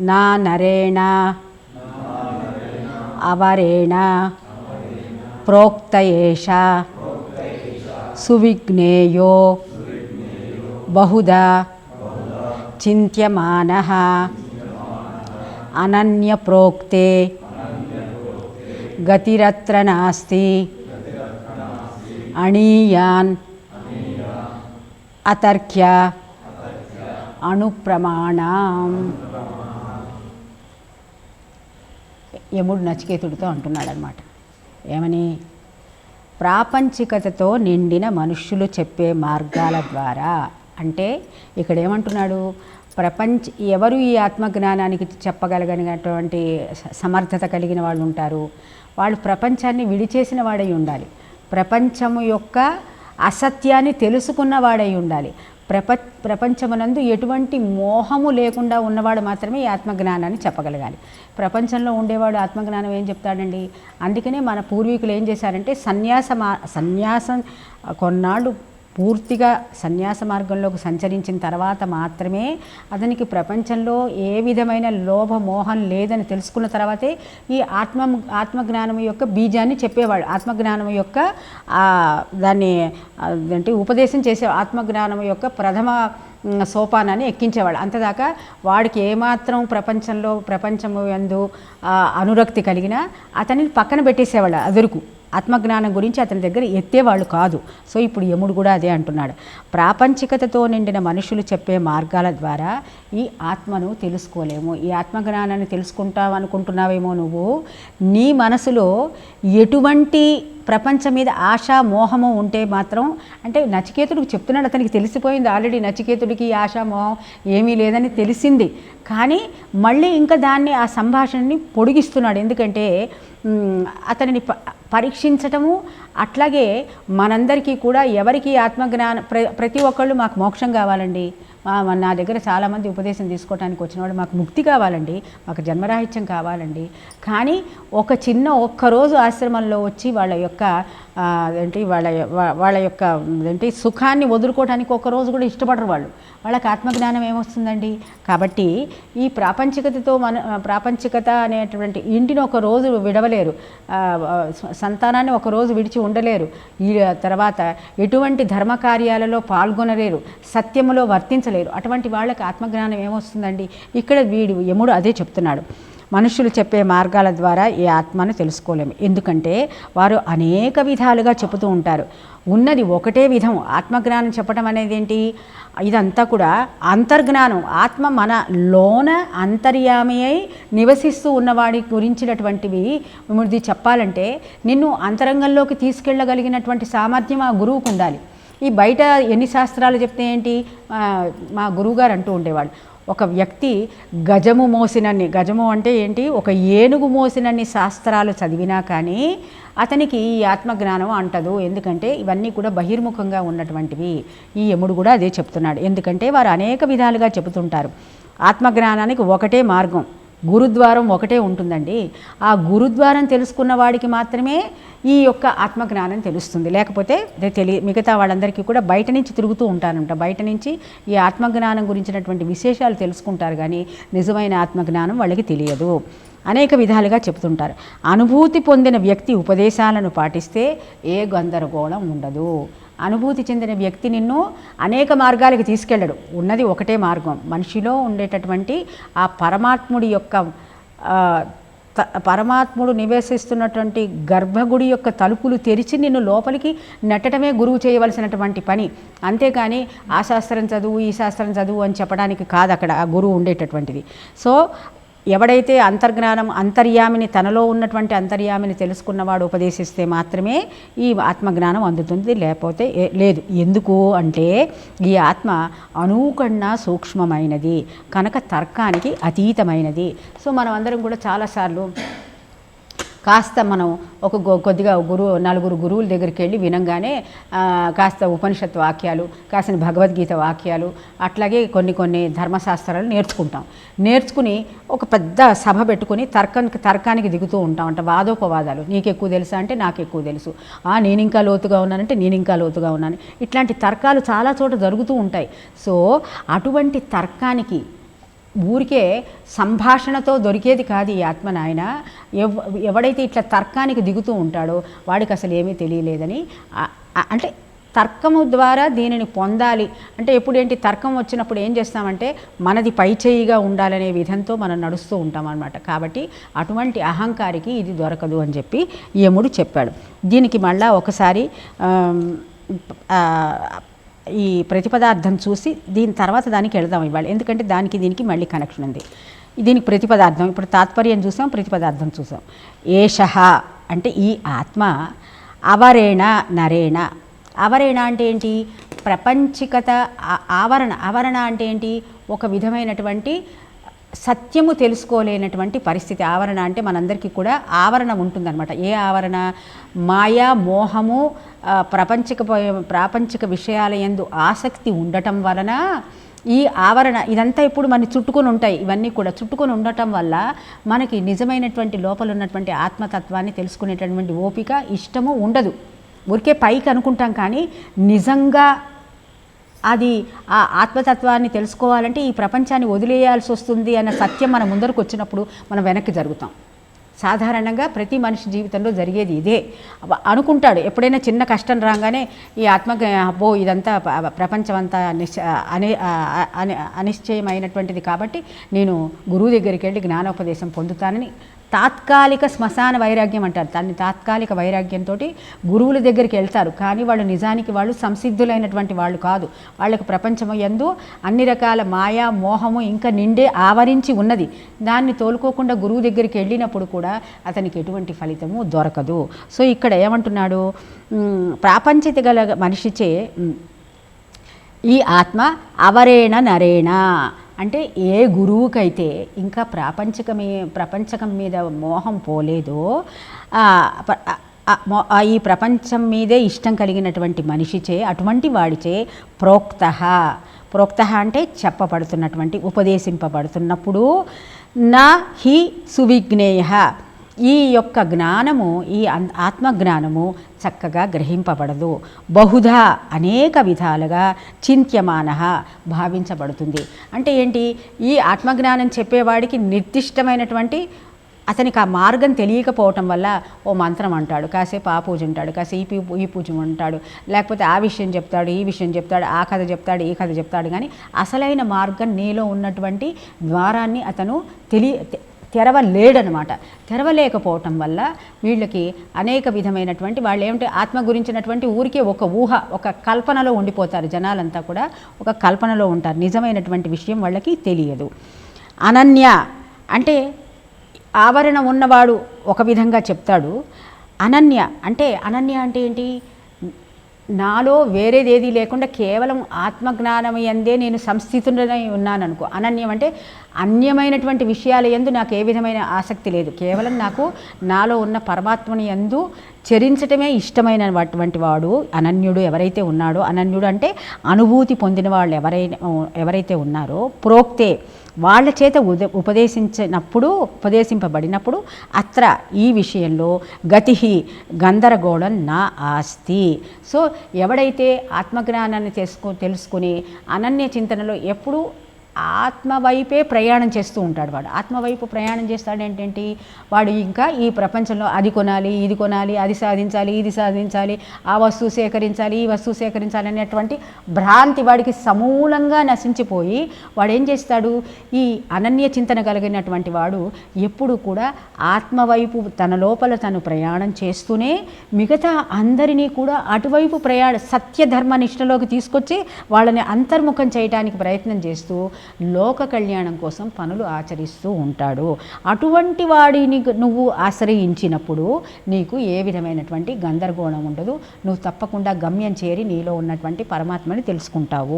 నా నరేణ. అవరేణ. ప్రోక్త ఏష సువిఘ్నేయో బహుదా చింత్యమాన. అనన్యప్రోక్తే. గతిరత్ర నాస్తి. అణీయాన్. అతర్క్య. అణుప్రమాణం యముడు నచికేతుడితో అంటున్నాడనమాట. ఏమని? ప్రాపంచికతతో నిండిన మనుష్యులు చెప్పే మార్గాల ద్వారా. అంటే ఇక్కడ ఏమంటున్నాడు ప్రపంచ ఎవరు ఈ ఆత్మజ్ఞానానికి చెప్పగలిగినటువంటి సమర్థత కలిగిన వాళ్ళు ఉంటారు? వాళ్ళు ప్రపంచాన్ని విడిచేసిన వాడై ఉండాలి. ప్రపంచము యొక్క అసత్యాన్ని తెలుసుకున్న వాడై ఉండాలి. ప్రప ప్రపంచమునందు ఎటువంటి మోహము లేకుండా ఉన్నవాడు మాత్రమే ఈ ఆత్మజ్ఞానాన్ని చెప్పగలగాలి. ప్రపంచంలో ఉండేవాడు ఆత్మజ్ఞానం ఏం చెప్తాడండి? అందుకనే మన పూర్వీకులు ఏం చేశారంటే సన్యాస మా సన్యాసం కొన్నాళ్ళు పూర్తిగా సన్యాస మార్గంలోకి సంచరించిన తర్వాత మాత్రమే అతనికి ప్రపంచంలో ఏ విధమైన లోభ మోహం లేదని తెలుసుకున్న తర్వాతే ఈ ఆత్మ ఆత్మజ్ఞానం యొక్క బీజాన్ని చెప్పేవాడు. ఆత్మజ్ఞానం యొక్క దాన్ని అంటే ఉపదేశం చేసే ఆత్మజ్ఞానం యొక్క ప్రథమ సోపానాన్ని ఎక్కించేవాడు. అంతదాకా వాడికి ఏమాత్రం ప్రపంచంలో ప్రపంచము ఎందు అనురక్తి కలిగినా అతనిని పక్కన పెట్టేసేవాడు అదురుకు. ఆత్మజ్ఞానం గురించి అతని దగ్గర ఎత్తేవాళ్ళు కాదు. సో ఇప్పుడు యముడు కూడా అదే అంటున్నాడు. ప్రాపంచికతతో నిండిన మనుషులు చెప్పే మార్గాల ద్వారా ఈ ఆత్మను తెలుసుకోలేము. ఈ ఆత్మజ్ఞానాన్ని తెలుసుకుంటావు అనుకుంటున్నావేమో నువ్వు. నీ మనసులో ఎటువంటి ప్రపంచం మీద ఆశ మోహము ఉంటే మాత్రం అంటే నచికేతుడికి చెప్తున్నాడు అతనికి తెలిసిపోయింది ఆల్రెడీ నచికేతుడికి ఈ ఆశ మోహం ఏమీ లేదని తెలిసింది. కానీ మళ్ళీ ఇంకా దాన్ని ఆ సంభాషణని పొడిగిస్తున్నాడు. ఎందుకంటే అతనిని ప పరీక్షించటము అట్లాగే మనందరికీ కూడా ఎవరికి ఆత్మజ్ఞానం ప్ర ప్రతి ఒక్కళ్ళు మాకు మోక్షం కావాలండి. నా దగ్గర చాలామంది ఉపదేశం తీసుకోవడానికి వచ్చిన వాళ్ళు మాకు ముక్తి కావాలండి మాకు జన్మరాహిత్యం కావాలండి. కానీ ఒక చిన్న ఒక్కరోజు ఆశ్రమంలో వచ్చి వాళ్ళ యొక్క ఏంటి వాళ్ళ వాళ్ళ యొక్క ఏంటి సుఖాన్ని వదులుకోవడానికి ఒక రోజు కూడా ఇష్టపడరు వాళ్ళు. వాళ్ళకి ఆత్మజ్ఞానం ఏమొస్తుందండి? కాబట్టి ఈ ప్రాపంచికతతో మన ప్రాపంచికత అనేటువంటి ఇంటిని ఒక రోజు విడవలేరు సంతానాన్ని ఒక రోజు విడిచి ఉండలేరు. ఈ తర్వాత ఎటువంటి ధర్మ కార్యాలలో పాల్గొనలేరు. సత్యములో వర్తించలేరు. అటువంటి వాళ్ళకి ఆత్మజ్ఞానం ఏమొస్తుందండి? ఇక్కడ వీడు యముడు అదే చెప్తున్నాడు. మనుషులు చెప్పే మార్గాల ద్వారా ఈ ఆత్మను తెలుసుకోలేము. ఎందుకంటే వారు అనేక విధాలుగా చెబుతూ ఉంటారు. ఉన్నది ఒకటే విధం. ఆత్మజ్ఞానం చెప్పడం అనేది ఏంటి? ఇదంతా కూడా అంతర్జ్ఞానం. ఆత్మ మన లోన అంతర్యామి అయి నివసిస్తూ ఉన్నవాడి గురించినటువంటివి ఇది చెప్పాలంటే నిన్ను అంతరంగంలోకి తీసుకెళ్ళగలిగినటువంటి సామర్థ్యం ఆ గురువుకు ఉండాలి. ఈ బయట ఎన్ని శాస్త్రాలు చెప్తే ఏంటి? మా గురువుగారు అంటూ ఉండేవాళ్ళు. ఒక వ్యక్తి గజము మోసినన్ని గజము అంటే ఏంటి? ఒక ఏనుగు మోసినన్ని శాస్త్రాలు చదివినా కానీ అతనికి ఈ ఆత్మజ్ఞానం అంటదు. ఎందుకంటే ఇవన్నీ కూడా బహిర్ముఖంగా ఉన్నటువంటివి. ఈ యముడు కూడా అదే చెప్తున్నాడు. ఎందుకంటే వారు అనేక విధాలుగా చెబుతుంటారు. ఆత్మజ్ఞానానికి ఒకటే మార్గం. గురుద్వారం ఒకటే ఉంటుందండి. ఆ గురుద్వారం తెలుసుకున్న వాడికి మాత్రమే ఈ యొక్క ఆత్మజ్ఞానం తెలుస్తుంది. లేకపోతే తెలి మిగతా వాళ్ళందరికీ కూడా బయట నుంచి తిరుగుతూ ఉంటారంట. బయట నుంచి ఈ ఆత్మజ్ఞానం గురించినటువంటి విశేషాలు తెలుసుకుంటారు కానీ నిజమైన ఆత్మజ్ఞానం వాళ్ళకి తెలియదు. అనేక విధాలుగా చెప్తుంటారు అనుభూతి పొందిన వ్యక్తి ఉపదేశాలను పాటిస్తే ఏ గందరగోళం ఉండదు. అనుభూతి చెందిన వ్యక్తి నిన్ను అనేక మార్గాలకు తీసుకెళ్ళడు. ఉన్నది ఒకటే మార్గం. మనిషిలో ఉండేటటువంటి ఆ పరమాత్ముడి యొక్క పరమాత్ముడు నివేశిస్తున్నటువంటి గర్భగుడి యొక్క తలుపులు తెరిచి నిన్ను లోపలికి నెట్టడమే గురువు చేయవలసినటువంటి పని. అంతేకాని ఆ శాస్త్రం చదువు ఈ శాస్త్రం చదువు అని చెప్పడానికి కాదు అక్కడ ఆ గురువు ఉండేటటువంటిది. సో ఎవడైతే అంతర్జ్ఞానం అంతర్యామిని తనలో ఉన్నటువంటి అంతర్యామిని తెలుసుకున్నవాడు ఉపదేశిస్తే మాత్రమే ఈ ఆత్మజ్ఞానం అందుతుంది లేకపోతే లేదు. ఎందుకు అంటే ఈ ఆత్మ అణువుకన్నా సూక్ష్మమైనది కనుక తర్కానికి అతీతమైనది. సో మనం అందరం కూడా చాలాసార్లు కాస్త మనం ఒక గొ- కొద్దిగా గురువు నలుగురు గురువుల దగ్గరికి వెళ్ళి వినంగానే కాస్త ఉపనిషత్ వాక్యాలు కాసిన భగవద్గీత వాక్యాలు అట్లాగే కొన్ని కొన్ని ధర్మశాస్త్రాలు నేర్చుకుంటాం. నేర్చుకుని ఒక పెద్ద సభ పెట్టుకుని తర్కానికి తర్కానికి దిగుతూ ఉంటాం అంటే వాదోపవాదాలు. నీకు ఎక్కువ తెలుసా అంటే నాకు ఎక్కువ తెలుసు. ఆ నేను ఇంకా లోతుగా ఉన్నానంటే నేను ఇంకా లోతుగా ఉన్నాను. ఇట్లాంటి తర్కాలు చాలా చోట జరుగుతూ ఉంటాయి. సో అటువంటి తర్కానికి ఊరికే సంభాషణతో దొరికేది కాదు ఈ ఆత్మ నాయన. ఎవ ఎవడైతే ఇట్లా తర్కానికి దిగుతూ ఉంటాడో వాడికి అసలు ఏమీ తెలియలేదని. అంటే తర్కము ద్వారా దీనిని పొందాలి. అంటే ఎప్పుడేంటి తర్కం వచ్చినప్పుడు ఏం చేస్తామంటే మనది పైచేయిగా ఉండాలనే విధంతో మనం నడుస్తూ ఉంటాం అనమాట కాబట్టి అటువంటి అహంకారికి ఇది దొరకదు అని చెప్పి యముడు చెప్పాడు. దీనికి మళ్ళా ఒకసారి ఈ ప్రతిపదార్థం చూసి దీని తర్వాత దానికి వెళదాం ఇవాళ. ఎందుకంటే దానికి దీనికి మళ్ళీ కనెక్షన్ ఉంది. దీనికి ప్రతిపదార్థం ఇప్పుడు తాత్పర్యం చూసాం ప్రతిపదార్థం చూసాం. ఏష అంటే ఈ ఆత్మ అవరేణ నరేణ. అవరేణ అంటే ఏంటి? ప్రపంచికత ఆవరణ. ఆవరణ అంటే ఏంటి? ఒక విధమైనటువంటి సత్యము తెలుసుకోలేనటువంటి పరిస్థితి. ఆవరణ అంటే మనందరికీ కూడా ఆవరణ ఉంటుందన్నమాట. ఏ ఆవరణ? మాయా మోహము ఆ, ప్రపంచిక ప్రాపంచిక విషయాల యందు ఆసక్తి ఉండటం వలన ఈ ఆవరణ ఇదంతా ఇప్పుడు మన చుట్టుకొని ఉంటాయి. ఇవన్నీ కూడా చుట్టుకొని ఉండటం వల్ల మనకి నిజమైనటువంటి లోపల ఉన్నటువంటి ఆత్మతత్వాన్ని తెలుసుకునేటటువంటి ఓపిక ఇష్టము ఉండదు. ఊరికే పైకి అనుకుంటాం కానీ నిజంగా అది ఆ ఆత్మతత్వాన్ని తెలుసుకోవాలంటే ఈ ప్రపంచాన్ని వదిలేయాల్సి వస్తుంది అన్న సత్యం మన ముందరకు వచ్చినప్పుడు మనం వెనక్కి జరుగుతాం. సాధారణంగా ప్రతి మనిషి జీవితంలో జరిగేది ఇదే. అనుకుంటాడు ఎప్పుడైనా చిన్న కష్టం రాగానే ఈ ఆత్మ అబ్బో ఇదంతా ప్రపంచం అంతా నిశ్చ అని అనిశ్చయమైనటువంటిది కాబట్టి నేను గురువు దగ్గరికి వెళ్ళి జ్ఞానోపదేశం పొందుతానని తాత్కాలిక శ్మశాన వైరాగ్యం అంటారు. దాన్ని తాత్కాలిక వైరాగ్యంతో గురువుల దగ్గరికి వెళ్తారు. కానీ వాళ్ళు నిజానికి వాళ్ళు సంసిద్ధులైనటువంటి వాళ్ళు కాదు. వాళ్ళకి ప్రపంచం ఎందు అన్ని రకాల మాయా మోహము ఇంకా నిండే ఆవరించి ఉన్నది. దాన్ని తోలుకోకుండా గురువు దగ్గరికి వెళ్ళినప్పుడు కూడా అతనికి ఎటువంటి ఫలితము దొరకదు. సో ఇక్కడ ఏమంటున్నాడు? ప్రాపంచిత గల మనిషిచే ఈ ఆత్మ అవరేణ నరేణ. అంటే ఏ గురువుకైతే ఇంకా ప్రాపంచకమే ప్రపంచకం మీద మోహం పోలేదో ఈ ప్రపంచం మీదే ఇష్టం కలిగినటువంటి మనిషిచే అటువంటి వాడిచే ప్రోక్త. ప్రోక్త అంటే చెప్పబడుతున్నటువంటి ఉపదేశింపబడుతున్నప్పుడు నా హి సువిజ్ఞేయ. ఈ యొక్క జ్ఞానము ఈ అన్- ఆత్మజ్ఞానము చక్కగా గ్రహింపబడదు. బహుధా అనేక విధాలుగా చింత్యమాన భావించబడుతుంది. అంటే ఏంటి? ఈ ఆత్మజ్ఞానం చెప్పేవాడికి నిర్దిష్టమైనటువంటి అతనికి ఆ మార్గం తెలియకపోవటం వల్ల ఓ మంత్రం అంటాడు కాసేపు ఆ పూజ ఉంటాడు కాసేపు ఈ పూ- ఈ పూజ ఉంటాడు లేకపోతే ఆ విషయం చెప్తాడు ఈ విషయం చెప్తాడు ఆ కథ చెప్తాడు ఈ కథ చెప్తాడు. కానీ అసలైన మార్గం నీలో ఉన్నటువంటి ద్వారాన్ని అతను తెలియ తెరవలేడనమాట. తెరవలేకపోవటం వల్ల వీళ్ళకి అనేక విధమైనటువంటి వాళ్ళు ఏమిటి ఆత్మ గురించినటువంటి ఊరికే ఒక ఊహ ఒక కల్పనలో ఉండిపోతారు జనాలంతా కూడా. ఒక కల్పనలో ఉంటారు. నిజమైనటువంటి విషయం వాళ్ళకి తెలియదు. అనన్య అంటే ఆవరణ ఉన్నవాడు ఒక విధంగా చెప్తాడు. అనన్య అంటే అనన్య అంటే ఏంటి? నాలో వేరేదేది లేకుండా కేవలం ఆత్మజ్ఞానం ఎందే నేను సంస్థితుడనై ఉన్నాను అనుకో అనన్యం అంటే అన్యమైనటువంటి విషయాల ఎందు నాకు ఏ విధమైన ఆసక్తి లేదు. కేవలం నాకు నాలో ఉన్న పరమాత్మని ఎందు చరించటమే ఇష్టమైనటువంటి వాడు అనన్యుడు ఎవరైతే ఉన్నాడో అనన్యుడు అంటే అనుభూతి పొందిన వాళ్ళు ఎవరైనా ఎవరైతే ఉన్నారో ప్రోక్తే వాళ్ళ చేత ఉద ఉపదేశించినప్పుడు ఉపదేశింపబడినప్పుడు అత్ర ఈ విషయంలో గతి గందరగోళం నా ఆస్తి. సో ఎవడైతే ఆత్మజ్ఞానాన్ని తెలుసుకో తెలుసుకుని అనన్య చింతనలో ఎప్పుడూ ఆత్మ వైపే ప్రయాణం చేస్తూ ఉంటాడు వాడు. ఆత్మవైపు ప్రయాణం చేస్తాడు ఏంటంటే వాడు ఇంకా ఈ ప్రపంచంలో అది కొనాలి ఇది కొనాలి అది సాధించాలి ఇది సాధించాలి ఆ వస్తువు సేకరించాలి ఈ వస్తువు సేకరించాలి అనేటువంటి భ్రాంతి వాడికి సమూలంగా నశించిపోయి వాడు ఏం చేస్తాడు? ఈ అనన్య చింతన కలిగినటువంటి వాడు ఎప్పుడు కూడా ఆత్మవైపు తన లోపల తను ప్రయాణం చేస్తూనే మిగతా అందరినీ కూడా అటువైపు ప్రయాణ సత్యధర్మ నిష్టలోకి తీసుకొచ్చి వాళ్ళని అంతర్ముఖం చేయడానికి ప్రయత్నం చేస్తూ లోక కళ్యాణం కోసం పనులు ఆచరిస్తూ ఉంటాడు. అటువంటి వాడిని నువ్వు ఆశ్రయించినప్పుడు నీకు ఏ విధమైనటువంటి గందరగోళం ఉండదు. నువ్వు తప్పకుండా గమ్యం చేరి నీలో ఉన్నటువంటి పరమాత్మని తెలుసుకుంటావు.